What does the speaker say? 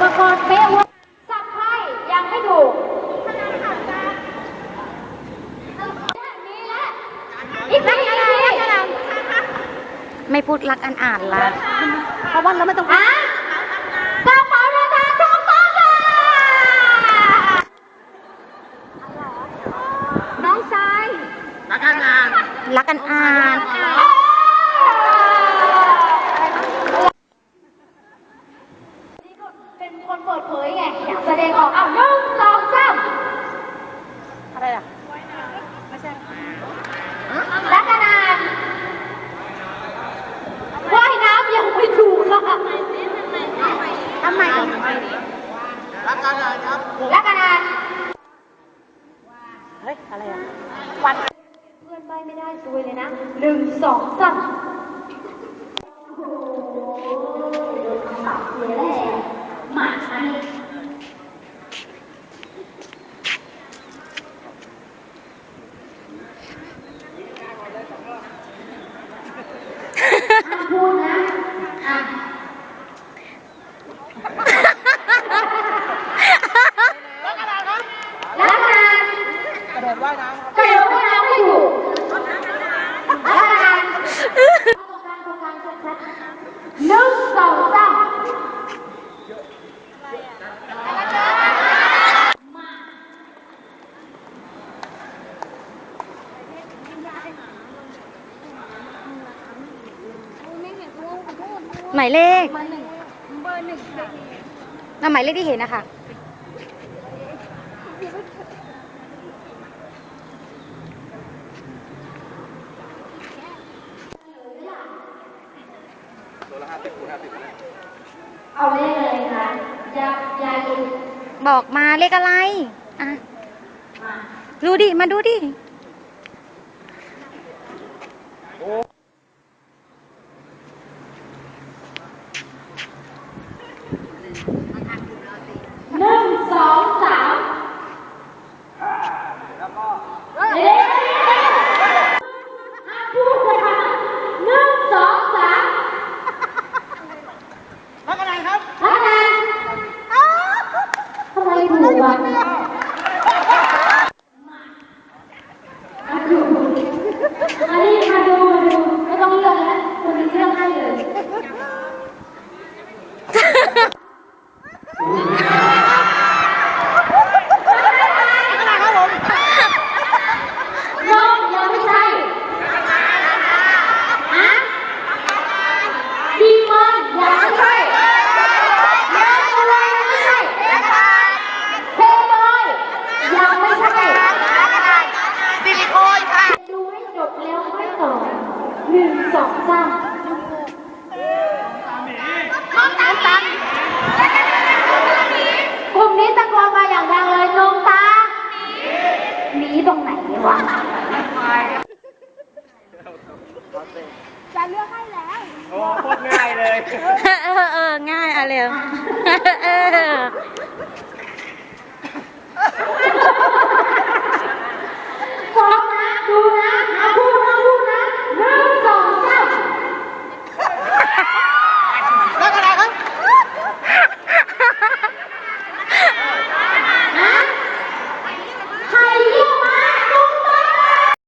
ปกรณ์เป๊ว่าสับไพ่ยังไม่ถูกน้อีกไม่พูดรักอันอ่านละเพราะว่าเราไม่ต้องอะกระเป๋ารดิทางถูกต้องค่ะน้องชายรักอันอ่านรักอันอ่าน คนเปิดเผยไงอยากแสดงออกเอาหนึ่งสองสามอะไรอะไม่ใช่รักกันนานว่ายน้ำยังไม่ถูกค่ะทำไมรักการงานครับรักกันนานเฮ้ยอะไรอะวันเพื่อนใบไม่ได้ซวยเลยนะหนึ่งสองสามโอ้โหโดนคำตอบเสียแล้วมาอันนี้ห้ามพูดนะอะ รักการงานครับ รักกันนาน กระโดดว่ายน้ำครับ กระโดดว่ายน้ำไม่ถูกรักกันนานตรงกลางตรงกลางชัดๆหนึ่งสองสาม หมายเลขแล้วหมายเลขที่เห็นนะคะเอาเลขอะไรคะยายยายดู บอกมาเลขอะไร อะ ดูดิ มาดูดิหนึ่งสอง หนึ่งสองสามน้องตันตันกลุ่มนี้ตะโกนมาอย่างดังเลยน้องตาหมีตรงไหนวะจะเลือกให้แล้ว โอ้โคตรง่ายเลย เออเออง่ายอะเร็ว